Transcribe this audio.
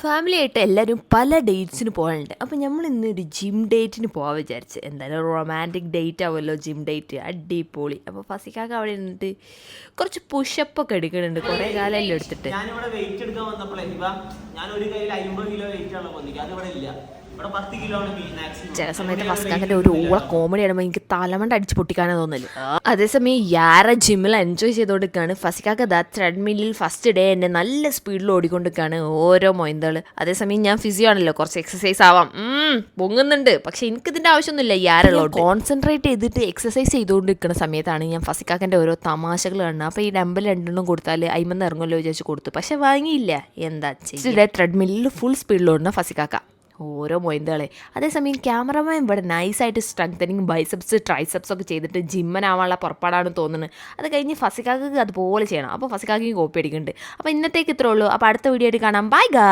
Family ആയിട്ട് എല്ലാവരും പല ഡേറ്റ്സിന് പോകാനുണ്ട്. അപ്പോൾ നമ്മൾ ഇന്ന് ഒരു ജിം ഡേറ്റിന് പോകാൻ വിചാരിച്ച്. എന്തായാലും റൊമാന്റിക് ഡേറ്റ് ആവുമല്ലോ ജിം ഡേറ്റ് അടിപൊളി. അപ്പോൾ ഫസിക്കാക്ക് അവിടെ നിന്നിട്ട് കുറച്ച് പുഷപ്പ് ഒക്കെ എടുക്കുന്നുണ്ട്. കുറേ കാലമല്ലേ എടുത്തിട്ട്. ഞാനിവിടെ വെയിറ്റ് എടുക്കാൻ വന്നപ്പോൾ ഞാൻ ഒരു കയ്യിൽ അമ്പത് കിലോ വെയിറ്റ് ആണല്ലോ വന്നിരിക്കുക അതിവിടെ ഇല്ല. ആണ് ചില സമയത്ത് ഫസ്റ്റാക്കിന്റെ ഒരു ഓള കോമഡി ആടുമ്പോൾ എനിക്ക് തലമണ്ട അടിച്ച് പൊട്ടിക്കാനാ തോന്നൽ. അതേസമയം യാര ജിമ്മിൽ എൻജോയ് ചെയ്തുകൊണ്ടിരിക്കുകയാണ് ഫസിക്കാക്ക് ദാ ത്രെഡ്മില്ലിൽ ഫസ്റ്റ് ഡേ എന്നെ നല്ല സ്പീഡിൽ ഓടിക്കൊണ്ടിരിക്കുകയാണ് ഓരോ മൊയന്തകൾ അതേസമയം ഞാൻ ഫിസിയോ ആണല്ലോ കുറച്ച് എക്സസൈസ് ആവാം. ഉം, പൊങ്ങുന്നുണ്ട്. പക്ഷെ എനിക്ക് ഇതിന്റെ ആവശ്യമൊന്നുമില്ല യാറുള്ളൂ കോൺസെൻട്രേറ്റ് ചെയ്തിട്ട് എക്സസൈസ് ചെയ്തുകൊണ്ടിരിക്കുന്ന സമയത്താണ് ഞാൻ ഫസിക്കാക്കന്റെ ഓരോ തമാശകൾ കാണുന്നത്. അപ്പോൾ ഈ ഡമ്പൽ രണ്ടെണ്ണം കൊടുത്താൽ അയിമെന്ന് ഇറങ്ങുമല്ലോ വിചാരിച്ച് കൊടുത്തു. പക്ഷെ വാങ്ങിയില്ല. എന്താ ചെയ്യുക ത്രെഡ്മില്ലിൽ ഫുൾ സ്പീഡിൽ ഓടുന്ന ഫസിക്കാക്ക. ഓരോ മൊയന്തകളെ അതേസമയം ക്യാമറമാൻ ഇവിടെ നൈസായിട്ട് സ്ട്രെങ്തനിങ് ബൈസെപ്സ് ട്രൈസെപ്സ് ഒക്കെ ചെയ്തിട്ട് ജിമ്മനാവാനുള്ള പുറപ്പാടാണ് തോന്നുന്നത്. അത് കഴിഞ്ഞ് ഫസിക്കാക്ക് അതുപോലെ ചെയ്യണം. അപ്പോൾ ഫസിക്കാക്കി കോപ്പി അടിക്കുന്നുണ്ട്. അപ്പോൾ ഇന്നത്തേക്ക് ഇത്രേ ഉള്ളൂ. അപ്പോൾ അടുത്ത വീഡിയോ ആയിട്ട് കാണാം. ബൈ ഗാ